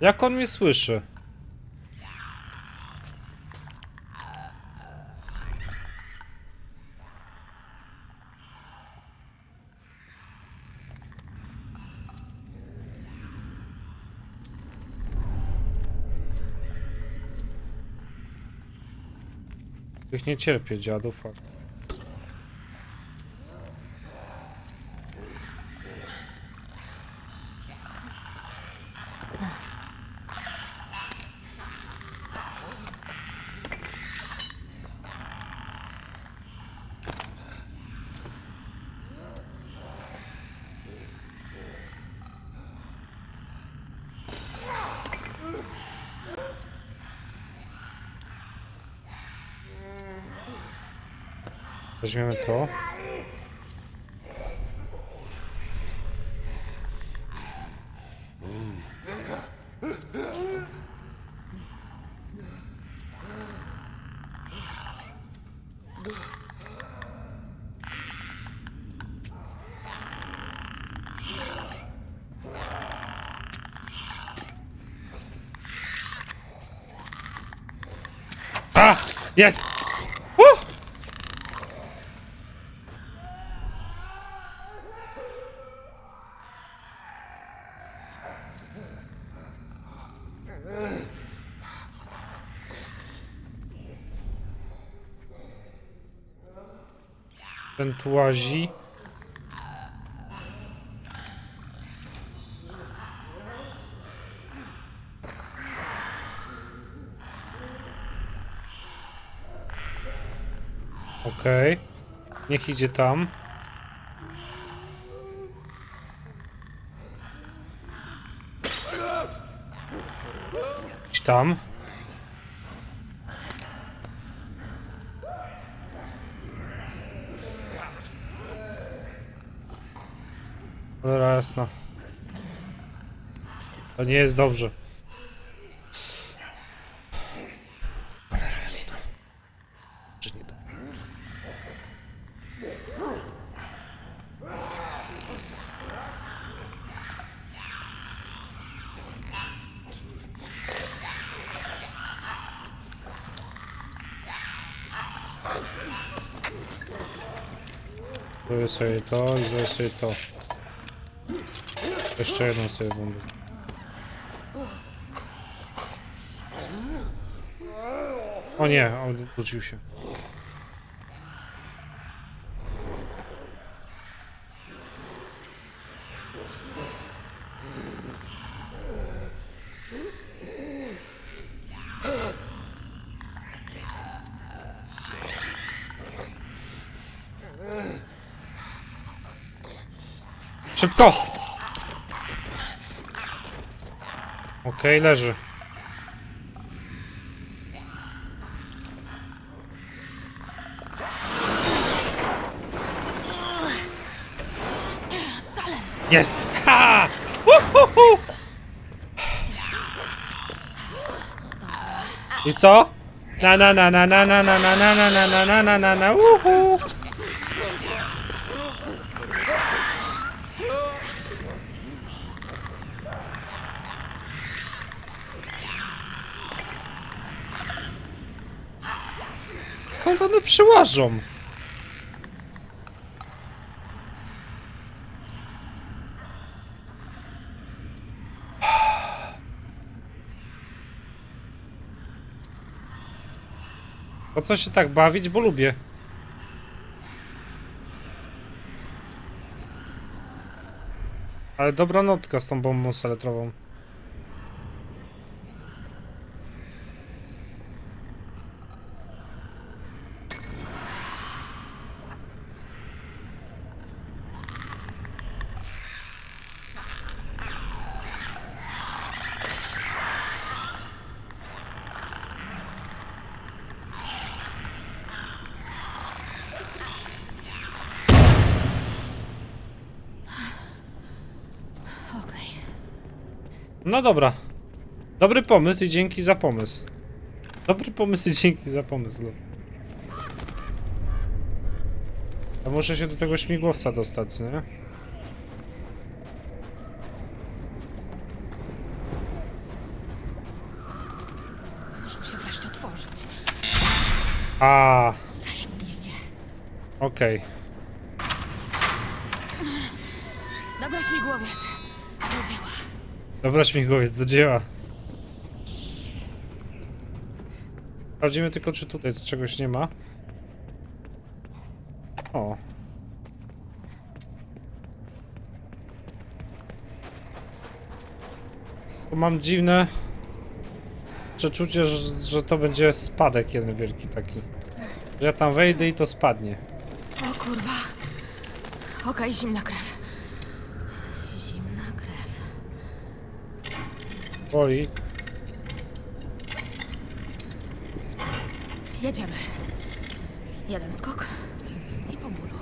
Jak on mnie słyszy? Ich nie cierpię, dziadów. a- Weźmiemy to. Jest! Ten. Okej. Niech idzie tam. Idź tam. Cholera jasna. To nie jest dobrze. Cholera jasna. Czy nie to? Zrobię sobie to i sobie to. Jeszcze jedną sobie bombę. O nie, on wrócił się. Szybko! Okej, leży. Jest! Ha! Uhuhu! I co? Na na na na na na na na na na na na na na na uhu! Przyłażą? Po co się tak bawić, bo lubię. Ale dobra notka z tą bombą seletrową. No dobra. Dobry pomysł i dzięki za pomysł. Dobry pomysł i dzięki za pomysł. No. A muszę się do tego śmigłowca dostać, nie? Muszą się wreszcie otworzyć. A. Okej. Okay. Dobra, śmigłowiec, do dzieła. Sprawdzimy tylko, czy tutaj czegoś nie ma. O. Tu mam dziwne przeczucie, że, że to będzie spadek jeden wielki taki. Że ja tam wejdę i to spadnie. O kurwa. Okej, zimna krew. Zimna krew. Boli. Jedziemy. Jeden skok i po bólu.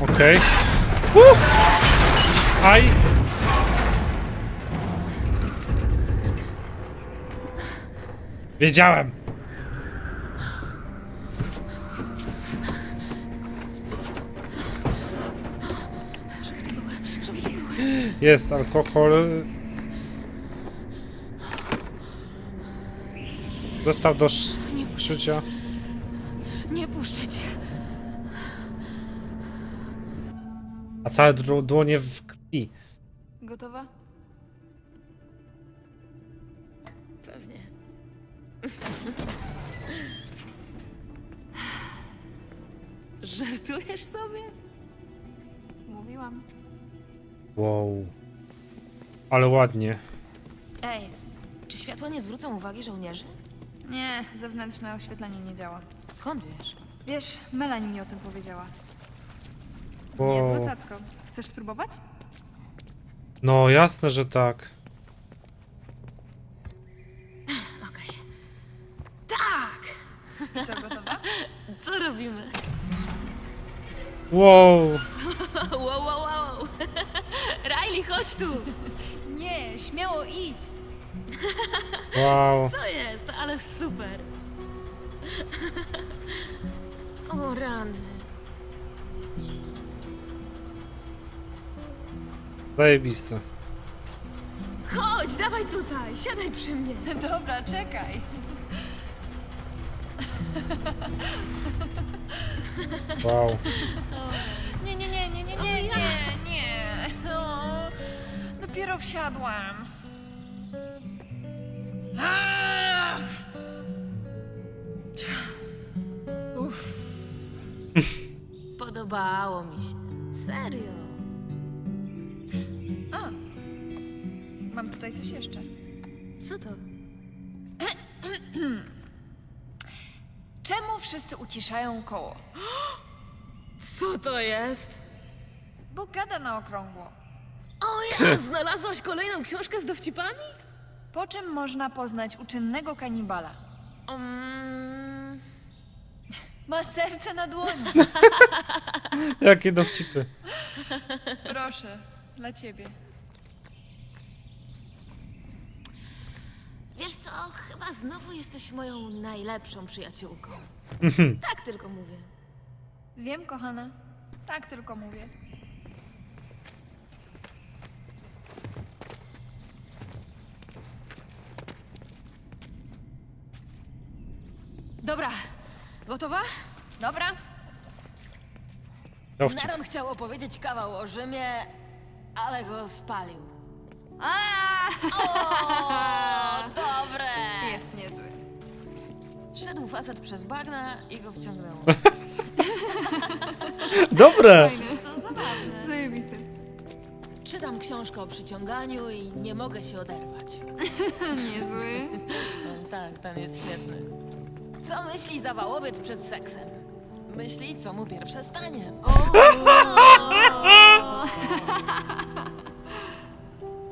Okej. Okay. Aj! Wiedziałem! Żeby to były, żeby to były. Jest alkohol. Zostaw do sz- Nie puszczę, szycia. nie puszczę cię. A całe dłonie w krwi. Gotowa? Pewnie. Żartujesz sobie? Mówiłam. Wow. Ale ładnie. Ej, czy światła nie zwrócą uwagi żołnierzy? Nie, zewnętrzne oświetlenie nie działa. Skąd wiesz? Wiesz, Melanie mi o tym powiedziała. Wow. Niezłe cacko. Chcesz spróbować? No, jasne, że tak. Okej. Tak! Co, gotowa? Co robimy? Wow. Wow, wow, wow! Riley, chodź tu! Nie, śmiało idź. Wow. Co jest? Ale super! O rany. Zajebiste. Chodź, dawaj tutaj, siadaj przy mnie. Dobra, czekaj. Wow. Nie, nie, nie, nie, nie, nie, nie, nie. Dopiero wsiadłam. Ach! Uff. Podobało mi się. Serio. A, mam tutaj coś jeszcze. Co to? Czemu wszyscy uciszają koło? Co to jest? Bo gada na okrągło. O ja, znalazłaś kolejną książkę z dowcipami? Po czym można poznać uczynnego kanibala? Um, Ma serce na dłoni. Jakie dowcipy. Proszę, dla ciebie. wiesz co, chyba znowu jesteś moją najlepszą przyjaciółką. tak tylko mówię. Wiem, kochana. Tak tylko mówię. Dobra, gotowa? Dobra? Dowcip. Neron chciał opowiedzieć kawał o Rzymie, ale go spalił. A! O, dobre! Jest niezły. Szedł facet przez bagna i go wciągnęło. Dobre! To zabawne. Zajebisty. Czytam książkę o przyciąganiu i nie mogę się oderwać. Niezły. Tak, ten jest świetny. Co myśli zawałowiec przed seksem? Myśli, co mu pierwsze stanie.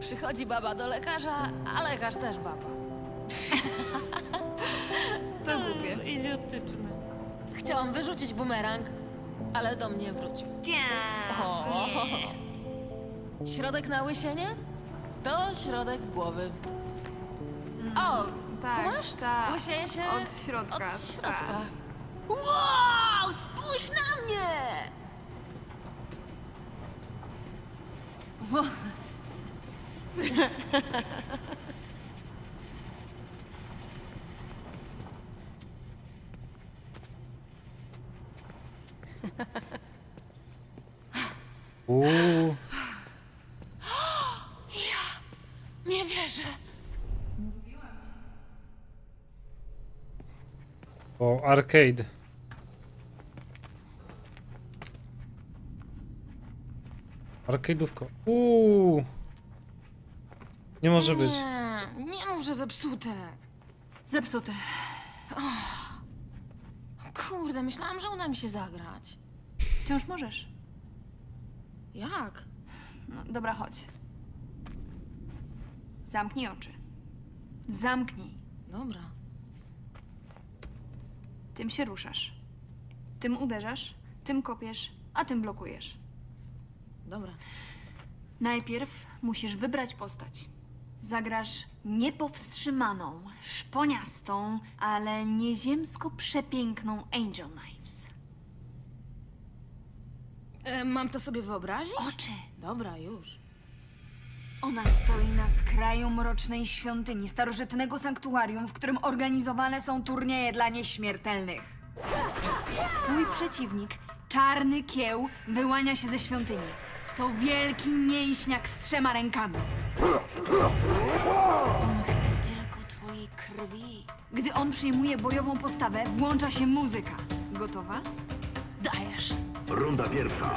Przychodzi baba do lekarza, a lekarz też baba. To głupie. Idiotyczne. Chciałam wyrzucić bumerang, ale do mnie wrócił. O. Środek na łysienie? To środek głowy. O, tak, Masz? tak. Musiałem się... Od środka. Od tak. środka. Tak. Wow! Spójrz na mnie! Uuu, arcade. Arcade'ówko. Uuu. Nie może być. Nie, nie mów, że zepsute. Zepsute. Kurde, myślałam, że uda mi się zagrać. Wciąż możesz. Jak? No, dobra, chodź. Zamknij oczy. Zamknij. Dobra. Tym się ruszasz. Tym uderzasz, tym kopiesz, a tym blokujesz. Dobra. Najpierw musisz wybrać postać. Zagrasz niepowstrzymaną, szponiastą, ale nieziemsko przepiękną Angel Knives. E, mam to sobie wyobrazić? Oczy! Dobra, już. Ona stoi na skraju mrocznej świątyni, starożytnego sanktuarium, w którym organizowane są turnieje dla nieśmiertelnych. Twój przeciwnik, czarny kieł, wyłania się ze świątyni. To wielki mięśniak z trzema rękami. On chce tylko twojej krwi. Gdy on przyjmuje bojową postawę, włącza się muzyka. Gotowa? Dajesz. Runda pierwsza.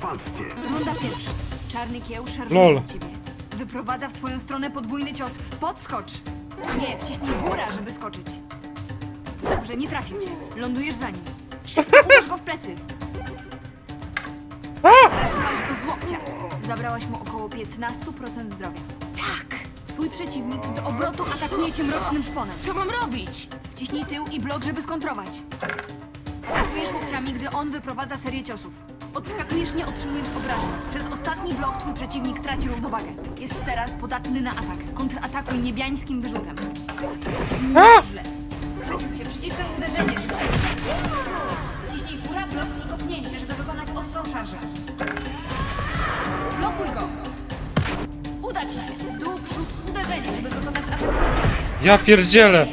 Walczcie. Runda pierwsza. Czarny kieł szarżuje Lol. na ciebie. Wyprowadza w twoją stronę podwójny cios. Podskocz! Nie, wciśnij góra, żeby skoczyć. Dobrze, nie trafił cię. Lądujesz za nim. Uderz go w plecy. Trafiłaś go z łokcia. Zabrałaś mu około 15% zdrowia. Tak! Twój przeciwnik z obrotu atakuje cię mrocznym szponem. Co mam robić? Wciśnij tył i blok, żeby skontrować. Atakujesz łokciami, gdy on wyprowadza serię ciosów. Odskakujesz nie otrzymując obrażeń. Przez ostatni blok twój przeciwnik traci równowagę. Jest teraz podatny na atak. Kontratakuj niebiańskim wyrzutem. Nieźle. Chwycił cię, przyciskaj uderzenie, żeby się. Wciśnij góra, blok i kopnięcie, żeby wykonać ostrą szarżę. Blokuj go. Uda ci się. Dół, przód, uderzenie, żeby wykonać atak specjalny. Ja pierdzielę.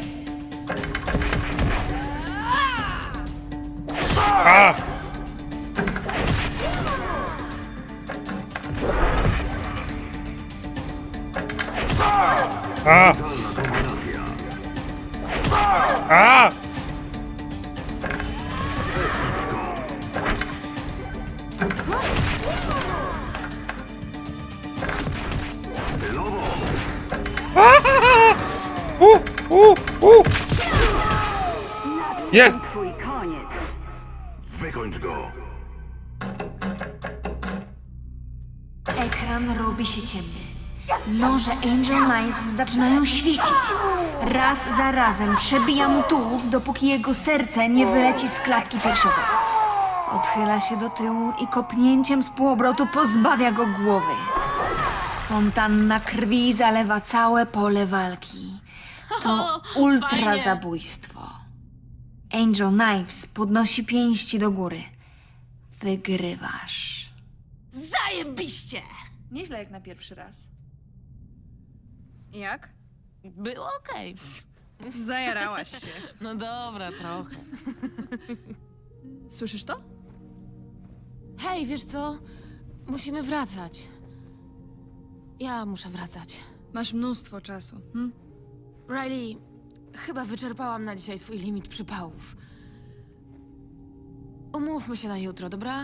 Wykończ go. Ekran robi się ciemny. Noże Angel Knives zaczynają świecić. Raz za razem przebija mu tułów, dopóki jego serce nie wyleci z klatki piersiowej. Odchyla się do tyłu i kopnięciem z półobrotu pozbawia go głowy. Fontanna krwi zalewa całe pole walki. To ultra zabójstwo. Angel Knives podnosi pięści do góry. Wygrywasz. Zajebiście! Nieźle jak na pierwszy raz. Jak? Było okej. Zajarałaś się. No dobra, trochę. Słyszysz to? Hej, wiesz co? Musimy wracać. Ja muszę wracać. Masz mnóstwo czasu. Hm? Riley, chyba wyczerpałam na dzisiaj swój limit przypałów. Umówmy się na jutro, dobra?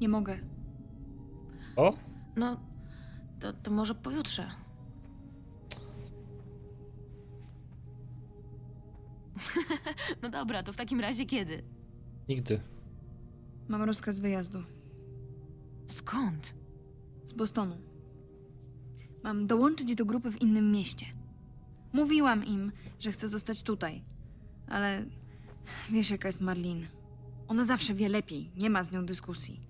Nie mogę. O? No, to, to może pojutrze. no dobra, to w takim razie kiedy? Nigdy. Mam rozkaz wyjazdu. Skąd? Z Bostonu. Mam dołączyć do grupy w innym mieście. Mówiłam im, że chcę zostać tutaj. Ale wiesz, jaka jest Marlin. Ona zawsze wie lepiej. Nie ma z nią dyskusji.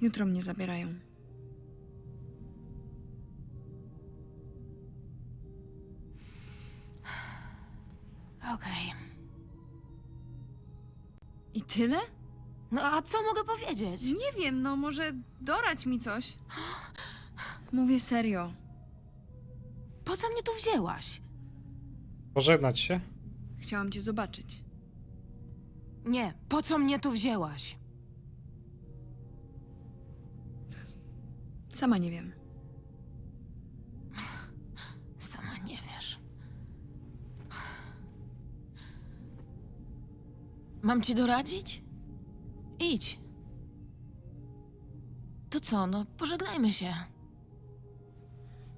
Jutro mnie zabierają. Okej. I tyle? No a co mogę powiedzieć? Nie wiem, no może dorać mi coś. Mówię serio. Po co mnie tu wzięłaś? Pożegnać się? Chciałam cię zobaczyć. Nie, po co mnie tu wzięłaś? Sama nie wiem. Sama nie wiesz. Mam ci doradzić? Idź. To co, no pożegnajmy się.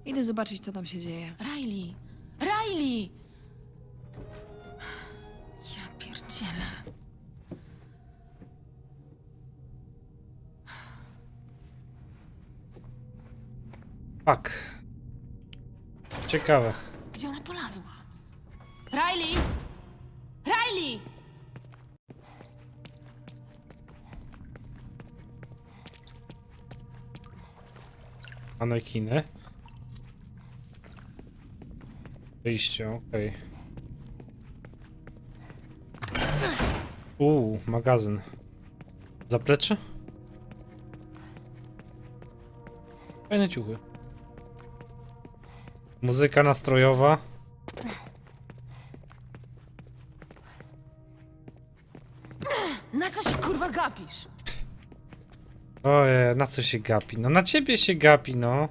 Idę zobaczyć, co tam się dzieje. Riley! Riley! Ja pierdzielę. Fuck. Ciekawe. Manekiny. Wyjście, okej. Uuu, magazyn. Zaplecze? Fajne ciuchy. Muzyka nastrojowa. Oje, na co się gapi? No na ciebie się gapi, no.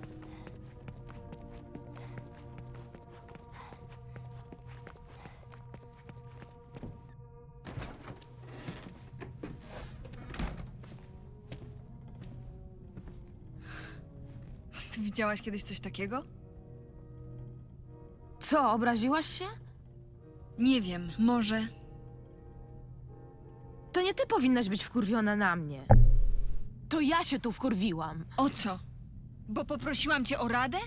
Ty widziałaś kiedyś coś takiego? Co, obraziłaś się? Nie wiem, może. To nie ty powinnaś być wkurwiona na mnie. To ja się tu wkurwiłam. O co? Bo poprosiłam cię o radę?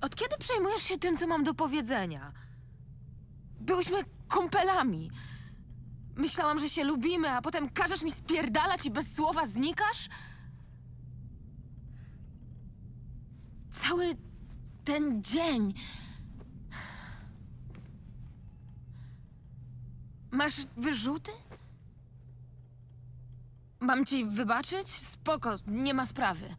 Od kiedy przejmujesz się tym, co mam do powiedzenia? Byłyśmy kumpelami. Myślałam, że się lubimy, a potem każesz mi spierdalać i bez słowa znikasz? Cały ten dzień. Masz wyrzuty? Mam ci wybaczyć? Spoko, nie ma sprawy.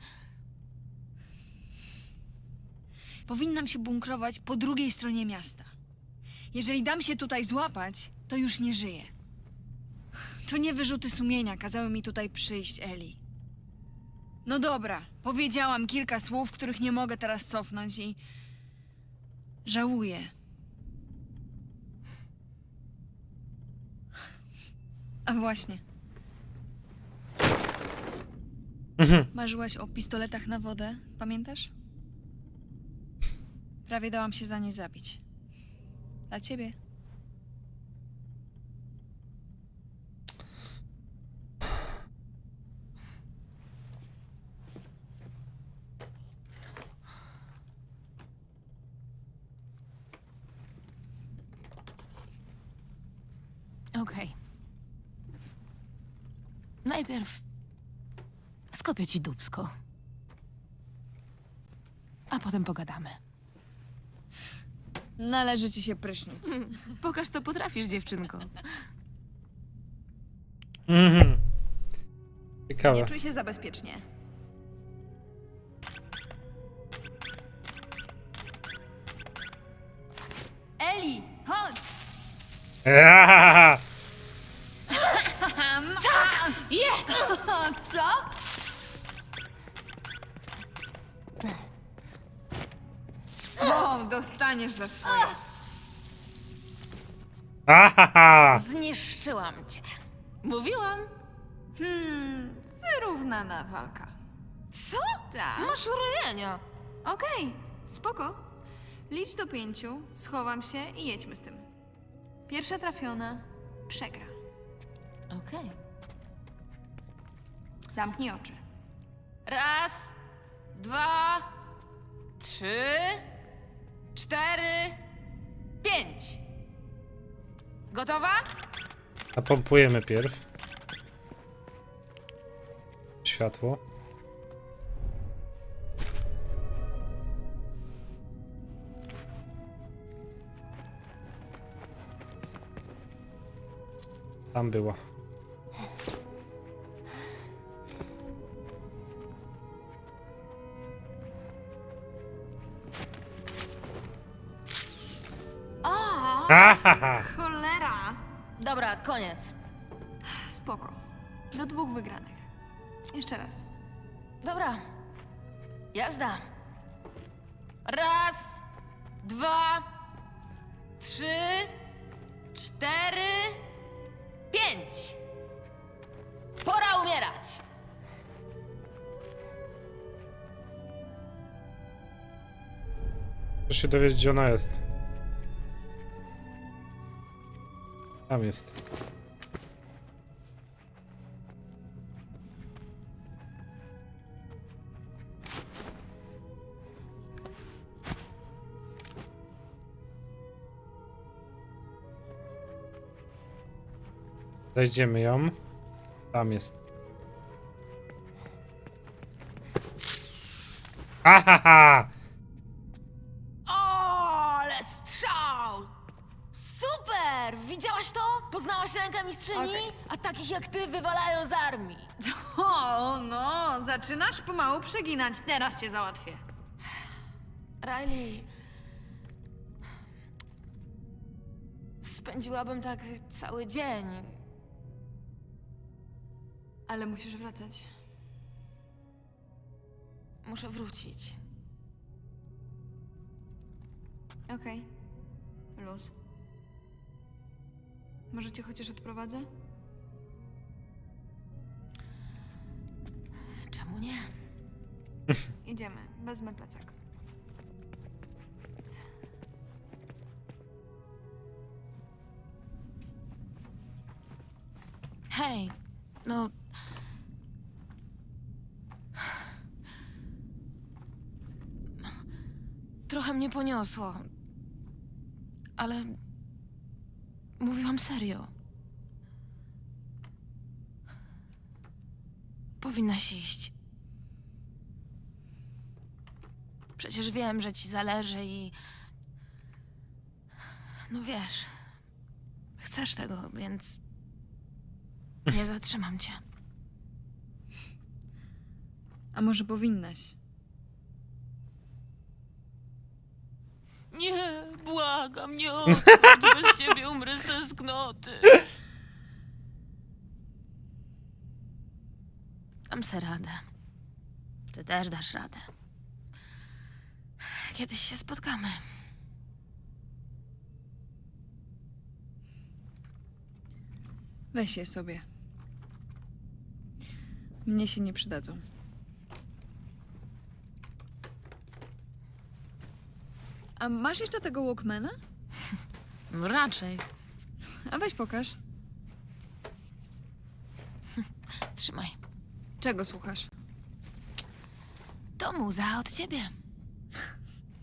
Powinnam się bunkrować po drugiej stronie miasta. Jeżeli dam się tutaj złapać, to już nie żyję. To nie wyrzuty sumienia kazały mi tutaj przyjść, Eli. No dobra, powiedziałam kilka słów, których nie mogę teraz cofnąć i. żałuję. A właśnie. Marzyłaś o pistoletach na wodę, pamiętasz? Prawie dałam się za nie zabić. Dla ciebie. Okej. Najpierw skopię ci dubsko. A potem pogadamy. Należy ci się prysznic. Pokaż, co potrafisz, dziewczynko. Mhm. Ciekawe. Nie czuj się za bezpiecznie. Eli, chodź! Eee! Dostaniesz za swoje. Ahaha! Zniszczyłam cię. Mówiłam. Hmm, wyrównana walka. Co? Tak. Masz urojenia. Okej, spoko. Licz do pięciu, schowam się i jedźmy z tym. Pierwsza trafiona przegra. Okej. Zamknij oczy. Raz, dwa, trzy, cztery, pięć. Gotowa? Napompujemy pierw. Światło. Tam była. Koniec. Spoko. Do dwóch wygranych. Jeszcze raz. Dobra. Jazda. Raz, dwa, trzy, cztery, pięć. Pora umierać. Muszę się dowiedzieć, gdzie ona jest. Tam jest. Znajdziemy ją. Tam jest. Ahaha! O, mistrzyni? Okej. A takich jak ty wywalają z armii. O, no, zaczynasz pomału przeginać. Teraz cię załatwię. Riley. Spędziłabym tak cały dzień. Ale musisz wracać. Muszę wrócić. Okej. Luz. Może cię chociaż odprowadzę? Czemu nie? Idziemy. Wezmę plecak. Hej, no. Trochę mnie poniosło. Ale. Mówiłam serio. Powinnaś iść. Przecież wiem, że ci zależy i. No wiesz. Chcesz tego, więc. Nie zatrzymam cię. A może powinnaś? Nie, błagam, nie odchodź, bez ciebie umrę z tęsknoty. Dam se radę. Ty też dasz radę. Kiedyś się spotkamy. Weź je sobie. Mnie się nie przydadzą. A masz jeszcze tego Walkmana? No raczej. A weź pokaż. Trzymaj. Czego słuchasz? To muza od ciebie.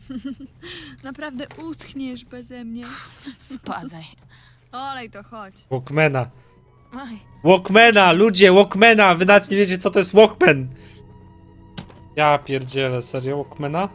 Naprawdę uschniesz beze mnie. Spadaj. Olej to chodź. Walkmana. Oj, Walkmana, ludzie, Walkmana! Wy nawet nie wiecie, co to jest Walkman! Ja pierdzielę, serio, Walkmana?